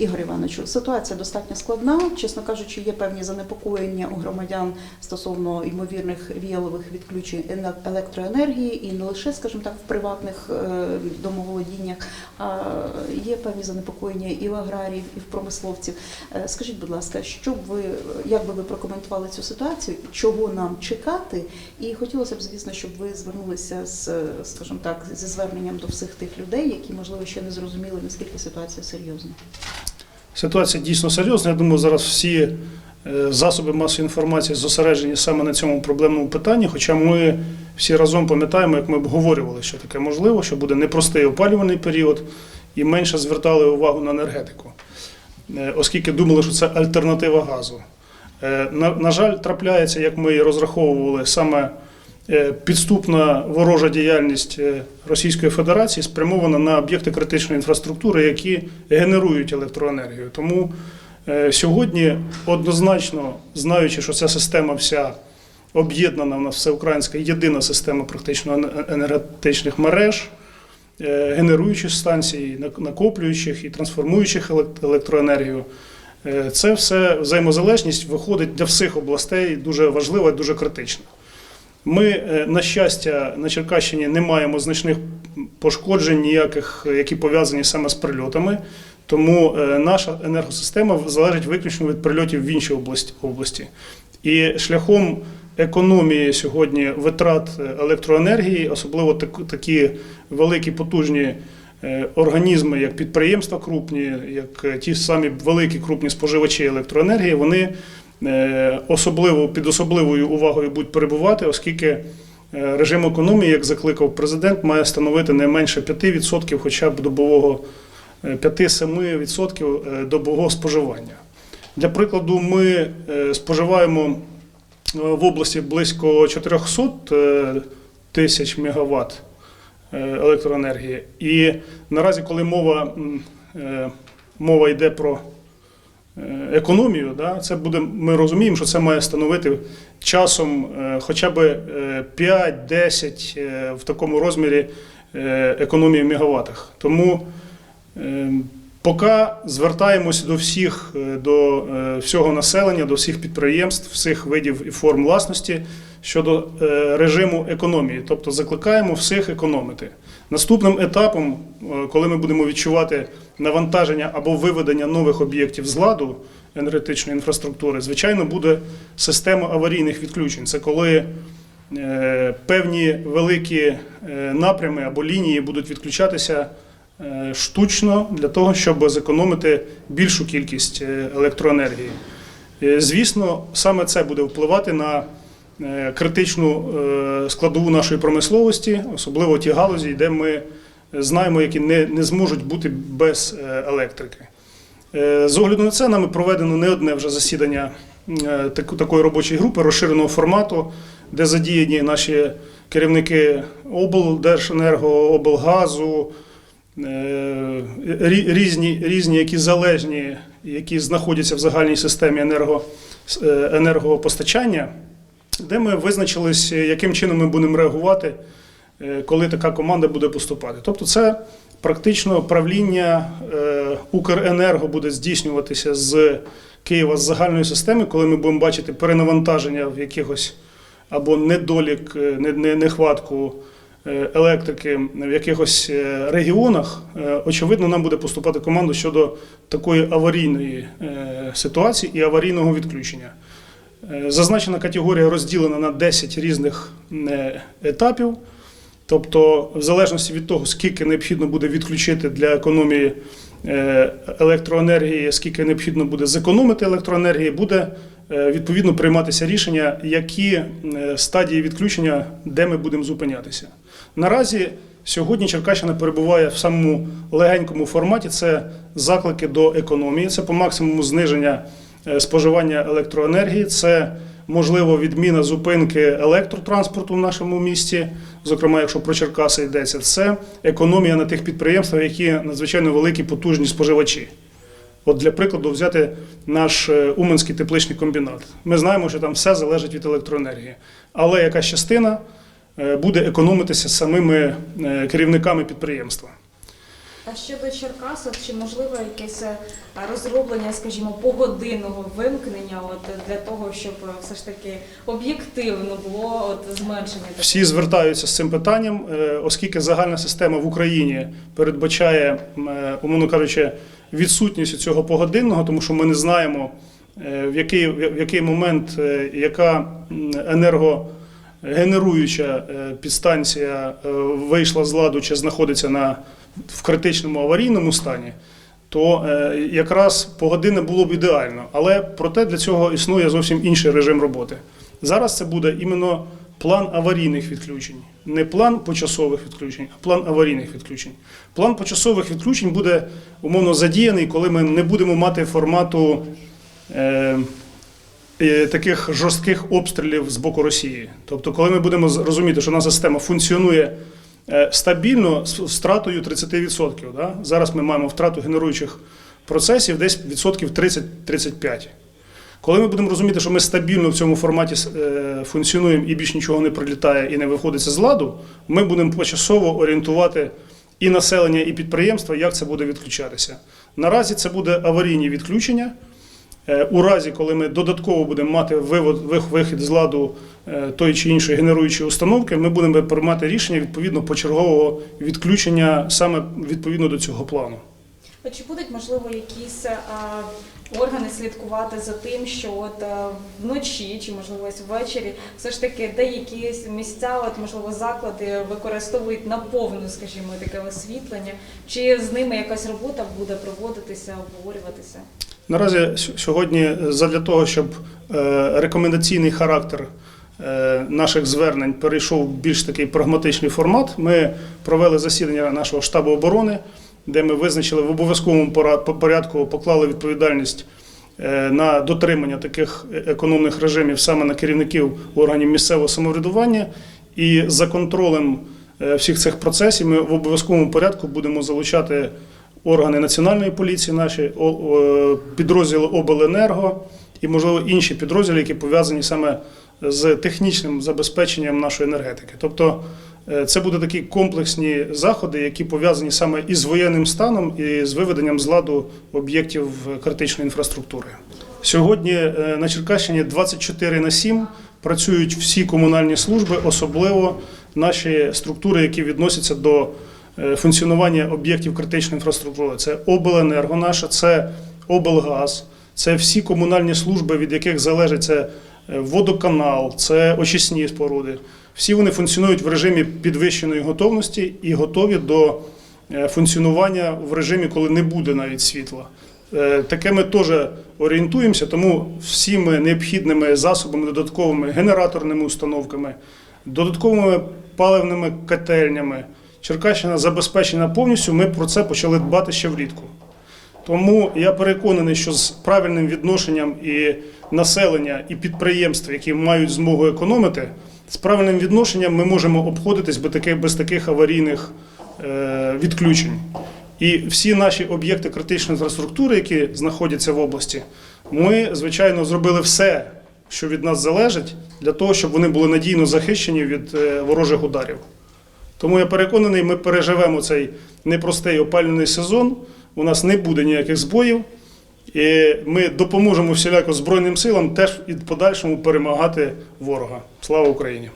Ігор Івановичу, ситуація достатньо складна. Чесно кажучи, є певні занепокоєння у громадян стосовно ймовірних віялових відключень ене- електроенергії, і не лише, скажімо так, в приватних е, домоволодіннях, а є певні занепокоєння і в аграріїв, і в промисловців. Е, Скажіть, будь ласка, що б ви як би ви прокоментували цю ситуацію, чого нам чекати? І хотілося б, звісно, щоб ви звернулися з, е, скажімо так, зі зверненням до всіх тих людей, які можливо ще не зрозуміли, наскільки ситуація серйозна. Ситуація дійсно серйозна. Я думаю, зараз всі е, засоби масової інформації зосереджені саме на цьому проблемному питанні. Хоча ми всі разом пам'ятаємо, як ми обговорювали, що таке можливо, що буде непростий опалювальний період, і менше звертали увагу на енергетику, Е, оскільки думали, що це альтернатива газу. Е, На, жаль, трапляється, як ми і розраховували, саме підступна ворожа діяльність е, Російської Федерації спрямована на об'єкти критичної інфраструктури, які генерують електроенергію. Тому е, сьогодні однозначно, знаючи, що ця система вся об'єднана, в нас всеукраїнська єдина система практично енергетичних мереж, е, генеруючих станцій, накоплюючих і трансформуючих елект- електроенергію. Е, Це все взаємозалежність виходить для всіх областей дуже важлива і дуже критична. Ми, е, на щастя, на Черкащині не маємо значних пошкоджень, ніяких, які пов'язані саме з прильотами. Тому е, наша енергосистема залежить виключно від прильотів в інші області. І шляхом економії сьогодні витрат е, електроенергії, особливо так- такі великі потужні організми, як підприємства крупні, як ті самі великі крупні споживачі електроенергії, вони особливо під особливою увагою будуть перебувати, оскільки е, режим економії, як закликав президент, має становити не менше 5% хоча б добового е, 5-7% е, добового споживання. Для прикладу, ми е, споживаємо е, в області близько 400 е, тисяч мегаватт е, електроенергії. І наразі, коли мова, е, мова йде про е, економію, да, це буде, ми розуміємо, що це має становити часом е, хоча б е, 5-10 е, в такому розмірі е, економії в мегаваттах. Тому е, поки звертаємося до всіх, е, до е, всього населення, до всіх підприємств, всіх видів і форм власності щодо е, режиму економії, тобто закликаємо всіх економити. Наступним етапом, е, коли ми будемо відчувати навантаження або виведення нових об'єктів з ладу енергетичної інфраструктури, звичайно, буде система аварійних відключень. Це коли е, певні великі е, напрями або лінії будуть відключатися штучно для того, щоб зекономити більшу кількість електроенергії. Звісно, саме це буде впливати на критичну е, складову нашої промисловості, особливо ті галузі, де ми знаємо, які не, не зможуть бути без е, електрики. Е, З огляду на це нами проведено не одне вже засідання е, такої робочої групи розширеного формату, де задіяні наші керівники облдерженерго, облгазу, е, різні, різні, які залежні, які знаходяться в загальній системі енерго, е, енергопостачання, де ми визначились, яким чином ми будемо реагувати, е, коли така команда буде поступати. Тобто, це практично правління е, Укренерго буде здійснюватися з Києва з загальної системи, коли ми будемо бачити перенавантаження в якихось або недолік, е, не- не- нехватку е, електрики в якихось е, регіонах, е, очевидно, нам буде поступати команда щодо такої аварійної е, ситуації і аварійного відключення. Е, Зазначена категорія розділена на 10 різних е, етапів. Тобто, в залежності від того, скільки необхідно буде відключити для економії е, електроенергії, скільки необхідно буде зекономити електроенергії, буде відповідно прийматися рішення, які стадії відключення, де ми будемо зупинятися. Наразі сьогодні Черкащина перебуває в самому легенькому форматі. Це заклики до економії, це по максимуму зниження споживання електроенергії, це можливо відміна зупинки електротранспорту в нашому місті, зокрема, якщо про Черкаси йдеться, це економія на тих підприємствах, які надзвичайно великі потужні споживачі. От для прикладу взяти наш е, Уманський тепличний комбінат. Ми знаємо, що там все залежить від електроенергії, але якась частина е, буде економитися самими е, керівниками підприємства. А щодо Черкас, от чи можливо якесь е, розроблення, скажімо, погодинного вимкнення, от для того, щоб е, все ж таки об'єктивно було от зменшення? Всі звертаються з цим питанням, е, оскільки загальна система в Україні передбачає, е, умовно кажучи, відсутність цього погодинного, тому що ми не знаємо, е, в який, в який момент е, яка м, енергогенеруюча е, підстанція е, вийшла з ладу чи знаходиться на, в критичному аварійному стані. То е, якраз погодинне було б ідеально, але проте для цього існує зовсім інший режим роботи. Зараз це буде іменно план аварійних відключень, не план почасових відключень, а план аварійних відключень. План почасових відключень буде умовно задіяний, коли ми не будемо мати формату е, е, таких жорстких обстрілів з боку Росії. Тобто, коли ми будемо розуміти, що наша система функціонує стабільно з втратою 30%. Да? Зараз ми маємо втрату генеруючих процесів десь відсотків 30-35%. Коли ми будемо розуміти, що ми стабільно в цьому форматі е, функціонуємо і більш нічого не прилітає і не виходиться з ладу, ми будемо почасово орієнтувати і населення, і підприємства, як це буде відключатися. Наразі це буде аварійні відключення. Е, У разі, коли ми додатково будемо мати вивод, вихід з ладу е, тої чи іншої генеруючої установки, ми будемо приймати рішення відповідно почергового відключення саме відповідно до цього плану. А Чи будуть можливо якісь е, органи слідкувати за тим, що от е, вночі чи можливо ось ввечері все ж таки деякі місця, от можливо заклади використовують наповну, скажімо, таке освітлення, чи з ними якась робота буде проводитися, обговорюватися? Наразі сьогодні задля того, щоб е, рекомендаційний характер е, наших звернень перейшов в більш такий прагматичний формат, ми провели засідання нашого штабу оборони, де ми визначили в обов'язковому порядку, поклали відповідальність е, на дотримання таких економних режимів саме на керівників органів місцевого самоврядування. І за контролем всіх цих процесів ми в обов'язковому порядку будемо залучати органи національної поліції, наші підрозділи обленерго і, можливо, інші підрозділи, які пов'язані саме з технічним забезпеченням нашої енергетики. Тобто е, це будуть такі комплексні заходи, які пов'язані саме із воєнним станом і з виведенням з ладу об'єктів критичної інфраструктури. Сьогодні е, на Черкащині 24 на 7 працюють всі комунальні служби, особливо наші структури, які відносяться до функціонування об'єктів критичної інфраструктури. Це обленерго наша, це облгаз, це всі комунальні служби, від яких залежить це е, водоканал, це очисні споруди. Всі вони функціонують в режимі підвищеної готовності і готові до е, функціонування в режимі, коли не буде навіть світла. Е, Таке ми теж орієнтуємося, тому всіми необхідними засобами, додатковими генераторними установками, додатковими паливними котельнями. Черкащина забезпечена повністю. Ми про це почали дбати ще влітку. Тому я переконаний, що з правильним відношенням і населення, і підприємств, які мають змогу економити, з правильним відношенням ми можемо обходитись без таких, аварійних е, відключень. І всі наші об'єкти критичної інфраструктури, які знаходяться в області, ми, звичайно, зробили все, що від нас залежить, для того, щоб вони були надійно захищені від е, ворожих ударів. Тому я переконаний, ми переживемо цей непростий опалювальний сезон. У нас не буде ніяких збоїв, і ми допоможемо всіляко Збройним силам теж і в подальшому перемагати ворога. Слава Україні!